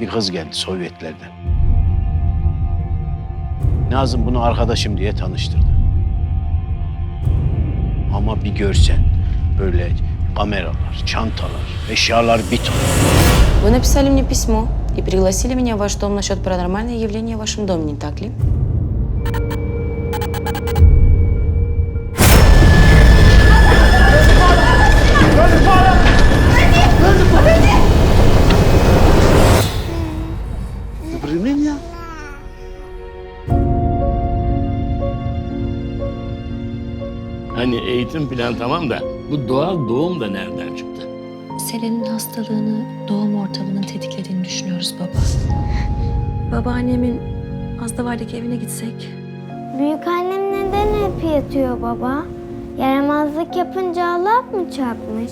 Bir kız geldi Sovyetlerden. Nazım bunu arkadaşım diye tanıştırdı. Ama bir görsen böyle kameralar, çantalar, eşyalar bir ton. Вы написали мне письмо и пригласили меня в ваш дом насчет паранормального явления в вашем доме, не так ли? Hani eğitim falan tamam da bu doğal doğum da nereden çıktı? Selen'in hastalığını doğum ortamının tetiklediğini düşünüyoruz baba. Babaannemin Azdavardaki evine gitsek. Büyük annem neden hep yatıyor baba? Yaramazlık yapınca Allah mı çarpmış?